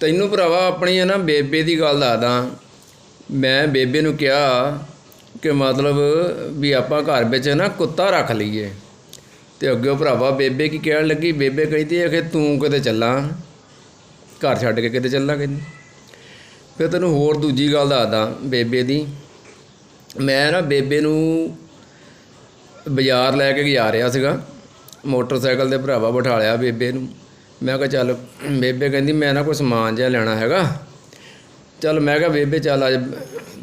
ਤੈਨੂੰ ਭਰਾਵਾ ਆਪਣੀ ਹੈ ਨਾ ਬੇਬੇ ਦੀ ਗੱਲ ਦੱਸਦਾ। ਮੈਂ ਬੇਬੇ ਨੂੰ ਕਿਹਾ ਕਿ ਮਤਲਬ ਵੀ ਆਪਾਂ ਘਰ ਵਿੱਚ ਨਾ ਕੁੱਤਾ ਰੱਖ ਲਈਏ। ਤੇ ਅੱਗੇ ਭਰਾਵਾ ਬੇਬੇ ਕੀ ਕਹਿਣ ਲੱਗੀ? ਬੇਬੇ ਕਹਿੰਦੀ ਹੈ ਕਿ ਤੂੰ ਕਿਤੇ ਚੱਲਾਂ? ਘਰ ਛੱਡ ਕੇ ਕਿਤੇ ਚੱਲਾਂ ਕਹਿੰਦੀ। ਫਿਰ ਤੈਨੂੰ ਹੋਰ ਦੂਜੀ ਗੱਲ ਦੱਸਦਾ ਬੇਬੇ ਦੀ। ਮੈਂ ਨਾ ਬੇਬੇ ਨੂੰ ਬਾਜ਼ਾਰ ਲੈ ਕੇ ਜਾ ਰਿਹਾ ਸੀਗਾ। ਮੋਟਰਸਾਈਕਲ ਤੇ ਭਰਾਵਾ ਬਿਠਾ ਲਿਆ ਬੇਬੇ ਨੂੰ। ਮੈਂ ਕਿਹਾ ਚੱਲ ਬੇਬੇ ਕਹਿੰਦੀ ਮੈਂ ਨਾ ਕੋਈ ਸਮਾਨ ਜਿਹਾ ਲੈਣਾ ਹੈਗਾ। ਚੱਲ ਮੈਂ ਕਿਹਾ ਬੇਬੇ ਚੱਲ ਅੱਜ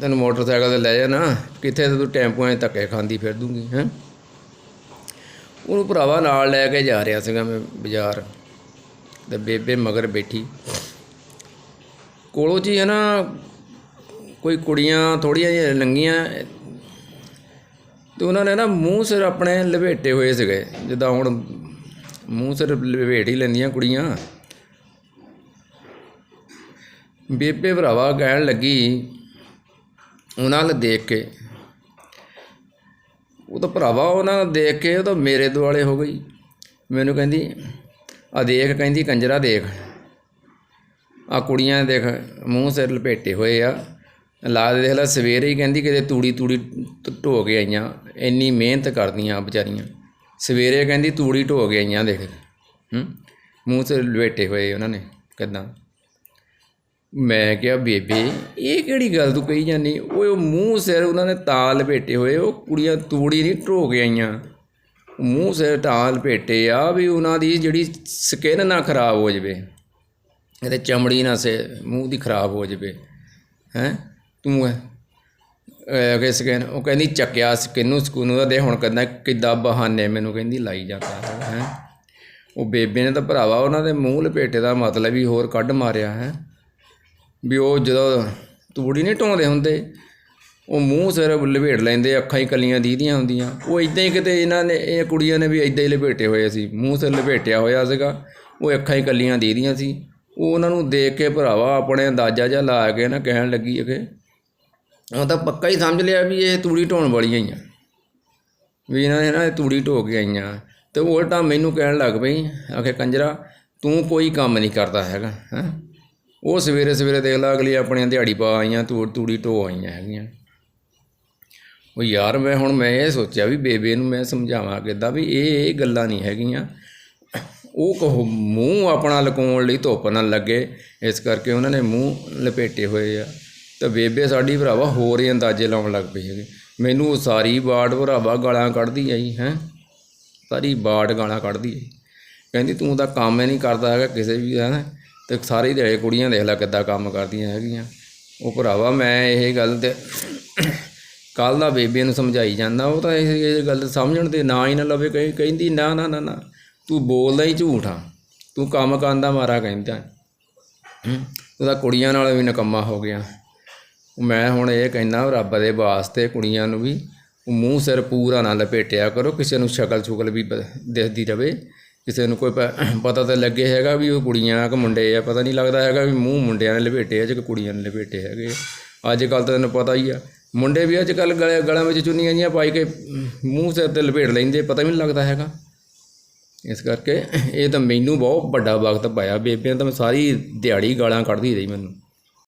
ਤੈਨੂੰ ਮੋਟਰਸਾਈਕਲ ਤੇ ਲੈ ਜਾਣਾ ਕਿੱਥੇ ਤੇ ਤੂੰ ਟੈਂਪੂਆਂ 'ਚ ਧੱਕੇ ਖਾਂਦੀ ਫਿਰ ਦੂੰਗੀ ਹੈਂ। ਉਹਨੂੰ ਭਰਾਵਾ ਨਾਲ ਲੈ ਕੇ ਜਾ ਰਿਹਾ ਸੀਗਾ ਮੈਂ ਬਾਜ਼ਾਰ, ਤੇ ਬੇਬੇ ਮਗਰ ਬੈਠੀ। ਕੋਲੋਂ ਜੀ ਹੈ ਨਾ, ਕੋਈ ਕੁੜੀਆਂ ਥੋੜੀਆਂ ਜਿਹੀਆਂ ਲੰਗੀਆਂ, ਤੇ ਉਹਨਾਂ ਨੇ ਨਾ ਮੂੰਹ ਸਿਰ ਆਪਣੇ ਲਪੇਟੇ ਹੋਏ ਸੀਗੇ, ਜਿੱਦਾਂ ਹੁਣ ਮੂੰਹ ਸਿਰ ਲਪੇਟ ਹੀ ਲੈਂਦੀਆਂ ਕੁੜੀਆਂ। ਬੇਬੇ ਭਰਾਵਾ ਕਹਿਣ ਲੱਗੀ, ਉਹਨਾਂ ਨੂੰ ਦੇਖ ਕੇ। ਉਹ ਤਾਂ ਭਰਾਵਾ ਉਹਨਾਂ ਨੂੰ ਦੇਖ ਕੇ ਉਹ ਤਾਂ ਮੇਰੇ ਦੁਆਲੇ ਹੋ ਗਈ। ਮੈਨੂੰ ਕਹਿੰਦੀ ਆ ਦੇਖ, ਕਹਿੰਦੀ ਕੰਜਰਾ ਦੇਖ। ਆ ਕੁੜੀਆਂ ਦੇਖ, ਮੂੰਹ ਸਿਰ ਲਪੇਟੇ ਹੋਏ ਆ। ਲਾ ਦੇ, ਦੇਖ ਲੈ, ਸਵੇਰੇ ਹੀ ਕਹਿੰਦੀ ਕਿਤੇ ਤੂੜੀ ਤੂੜੀ ਢੋ ਕੇ ਆਈਆਂ। ਇੰਨੀ ਮਿਹਨਤ ਕਰਦੀਆਂ ਵਿਚਾਰੀਆਂ। ਸਵੇਰੇ ਕਹਿੰਦੀ ਤੂੜੀ ਢੋ ਕੇ ਆਈਆਂ ਦੇਖ। ਹੂੰ? ਮੂੰਹ ਸਿਰ ਲਪੇਟੇ ਹੋਏ ਉਹਨਾਂ ਨੇ ਕਿੱਦਾਂ? ਮੈਂ ਕਿਹਾ, ਬੇਬੇ, ਇਹ ਕਿਹੜੀ ਗੱਲ ਤੂੰ ਕਹੀ ਜਾਂਦੀ? ਉਹ ਮੂੰਹ ਸਿਰ ਉਹਨਾਂ ਨੇ ਤਾਂ ਲਪੇਟੇ ਹੋਏ, ਉਹ ਕੁੜੀਆਂ ਤੂੜੀ ਨਹੀਂ ਢੋ ਕੇ ਆਈਆਂ। ਮੂੰਹ ਸਿਰ ਤਾਂ ਲਪੇਟੇ ਆ ਵੀ ਉਹਨਾਂ ਦੀ ਜਿਹੜੀ ਸਕਿਨ ਨਾ ਖਰਾਬ ਹੋ ਜਾਵੇ। ਇਹਦੇ ਚਮੜੀ ਨਾ ਸੇ ਮੂੰਹ ਦੀ ਖਰਾਬ ਹੋ ਜਾਵੇ। ਹੈ? ਤੂੰ ਅਗੇ ਸਕਿਨ ਉਹ ਕਹਿੰਦੀ ਚੱਕਿਆ ਸਕਿਨ ਸਕੂਨ ਉਹਦਾ ਦੇ, ਹੁਣ ਕਹਿੰਦਾ ਕਿੱਦਾਂ ਬਹਾਨੇ ਮੈਨੂੰ ਕਹਿੰਦੀ ਲਾਈ ਜਾਂਦਾ ਹੈ ਹੈਂ। ਉਹ ਬੇਬੇ ਨੇ ਤਾਂ ਭਰਾਵਾ ਉਹਨਾਂ ਦੇ ਮੂੰਹ ਲਪੇਟੇ ਦਾ ਮਤਲਬ ਹੀ ਹੋਰ ਕੱਢ ਮਾਰਿਆ, ਹੈ। ਵੀ ਉਹ ਜਦੋਂ ਤੂੜੀ ਨਹੀਂ ਢੋਂਦੇ ਹੁੰਦੇ, ਉਹ ਮੂੰਹ ਸਿਰ ਲਪੇਟ ਲੈਂਦੇ, ਅੱਖਾਂ ਹੀ ਕੱਲੀਆਂ ਦੀਦੀਆਂ ਹੁੰਦੀਆਂ। ਉਹ ਇਦਾਂ ਹੀ ਕਿਤੇ ਇਹਨਾਂ ਨੇ, ਇਹ ਕੁੜੀਆਂ ਨੇ ਵੀ ਇਦਾਂ ਹੀ ਲਪੇਟੇ ਹੋਏ ਸੀ। ਮੂੰਹ ਸਿਰ ਲਪੇਟਿਆ ਹੋਇਆ ਸੀਗਾ, ਉਹ ਅੱਖਾਂ ਹੀ ਕੱਲੀਆਂ ਦੀਦੀਆਂ ਸੀ। ਉਹ ਉਹਨਾਂ ਨੂੰ ਦੇਖ ਕੇ ਭਰਾਵਾ ਆਪਣੇ ਅੰਦਾਜ਼ਾ ਜਿਹਾ ਲਾ ਕੇ ਨਾ ਕਹਿਣ ਲੱਗੀ ਕਿ ਉਹ ਤਾਂ ਪੱਕਾ ਹੀ ਸਮਝ ਲਿਆ ਵੀ ਇਹ ਤੂੜੀ ਢੋਣ ਵਾਲੀਆਂ ਹੀ ਆ। ਵੀ ਇਹਨਾਂ ਨੇ ਨਾ ਇਹ ਤੂੜੀ ਢੋ ਕੇ ਆਈਆਂ। ਤੇ ਉਲਟਾ ਮੈਨੂੰ ਕਹਿਣ ਲੱਗ ਪਈ, ਆਖੇ ਕੰਜਰਾ, ਤੂੰ ਕੋਈ ਕੰਮ ਨਹੀਂ ਕਰਦਾ ਹੈਗਾ, ਹੈ? ਉਹ ਸਵੇਰੇ ਸਵੇਰੇ ਦੇਖ ਲਾ, ਅਗਲੀ ਆਪਣੀਆਂ ਦਿਹਾੜੀ ਪਾ ਆਈਆਂ ਤੂੜ ਤੂੜੀ ਢੋ ਆਈਆਂ ਹੈਗੀਆਂ। ਉਹ ਯਾਰ ਮੈਂ ਹੁਣ ਮੈਂ ਇਹ ਸੋਚਿਆ ਵੀ ਬੇਬੇ ਨੂੰ ਮੈਂ ਸਮਝਾਵਾਂ ਕਿੱਦਾਂ ਵੀ ਇਹ ਇਹ ਗੱਲਾਂ ਨਹੀਂ ਹੈਗੀਆਂ। ਉਹ ਕਹੋ, ਮੂੰਹ ਆਪਣਾ ਲਕਾਉਣ ਲਈ ਧੁੱਪ ਨਾ ਲੱਗੇ, ਇਸ ਕਰਕੇ ਉਹਨਾਂ ਨੇ ਮੂੰਹ ਲਪੇਟੇ ਹੋਏ ਆ। ਤੇ ਬੇਬੇ ਸਾਡੀ ਭਰਾਵਾ ਹੋਰ ਹੀ ਅੰਦਾਜ਼ੇ ਲਾਉਣ ਲੱਗ ਪਈ ਹੈਗੇ। ਮੈਨੂੰ ਉਹ ਸਾਰੀ ਬਾੜ ਭਰਾਵਾ ਗਾਲਾਂ ਕੱਢਦੀ ਆਈ, ਹੈ? ਸਾਰੀ ਬਾੜ ਗਾਲਾਂ ਕੱਢਦੀ ਆਈ। ਕਹਿੰਦੀ, ਤੂੰ ਤਾਂ ਕੰਮ ਹੀ ਨਹੀਂ ਕਰਦਾ ਹੈਗਾ ਕਿਸੇ ਵੀ, ਹੈ? ਤੇ ਸਾਰੇ ਦਿਹਾੜੀ ਕੁੜੀਆਂ ਦੇਖ ਲੈ ਕਿੱਦਾਂ ਕੰਮ ਕਰਦੀਆਂ ਹੈਗੀਆਂ। ਉਹ ਭਰਾਵਾ, ਮੈਂ ਇਹ ਗੱਲ ਤੇ ਕੱਲ ਦਾ ਬੇਬੇ ਨੂੰ ਸਮਝਾਈ ਜਾਂਦਾ। ਉਹ ਤਾਂ ਇਹ ਗੱਲ ਸਮਝਣ ਦੇ ਨਾ ਹੀ ਨਾ ਲਵੇ, ਕਹੀ, ਕਹਿੰਦੀ, ਨਾ ਨਾ ਨਾ ਨਾ, ਤੂੰ ਬੋਲਦਾ ਹੀ ਝੂਠ ਆ। ਤੂੰ ਕੰਮ ਕਰਨ ਦਾ ਮਾਰਾ ਕਹਿੰਦਾ। ਹੂੰ? ਤੂੰ ਤਾਂ ਕੁੜੀਆਂ ਨਾਲ ਵੀ ਨਕੰਮਾ ਹੋ ਗਿਆ। ਮੈਂ ਹੁਣ ਇਹ ਕਹਿੰਦਾ ਰੱਬ ਦੇ ਵਾਸਤੇ ਕੁੜੀਆਂ ਨੂੰ ਵੀ ਮੂੰਹ ਸਿਰ ਪੂਰਾ ਨਾ ਲਪੇਟਿਆ ਕਰੋ, ਕਿਸੇ ਨੂੰ ਸ਼ਕਲ ਸ਼ੁਕਲ ਵੀ ਪ- ਦਿਖਦੀ ਰਵੇ। ਕਿਸੇ ਨੂੰ ਕੋਈ ਪ- ਪਤਾ ਤਾਂ ਲੱਗੇ ਹੈਗਾ ਵੀ ਉਹ ਕੁੜੀਆਂ ਕਿ ਮੁੰਡੇ ਆ, ਪਤਾ ਨਹੀਂ ਲੱਗਦਾ ਹੈਗਾ ਵੀ ਮੂੰਹ ਮੁੰਡਿਆਂ ਨੇ ਲਪੇਟੇ ਆ ਜਾਂ ਕੁੜੀਆਂ ਨੇ ਲਪੇਟੇ ਹੈਗੇ ਅੱਜ ਕੱਲ ਤਾਂ ਤੈਨੂੰ ਪਤਾ ਹੀ ਆ, ਮੁੰਡੇ ਵੀ ਅੱਜ ਕੱਲ ਗਲੇ, ਗਲਾਂ ਵਿੱਚ ਚੁੰਨੀਆਂ ਜੀਆਂ ਪਾਈ ਕੇ ਮੂੰਹ ਸਿਰ ਤੇ ਲਪੇਟ ਲੈਂਦੇ, ਪਤਾ ਵੀ ਨਹੀਂ ਲੱਗਦਾ ਹੈਗਾ। ਇਸ ਕਰਕੇ ਇਹ ਤਾਂ ਮੈਨੂੰ ਬਹੁਤ ਵੱਡਾ ਵਕਤ ਪਾਇਆ ਬੇਬੇ ਤਾਂ ਮੈਂ ਸਾਰੀ ਦਿਹਾੜੀ ਗਾਲਾਂ ਕੱਢਦੀ ਰਹੀ ਮੈਨੂੰ।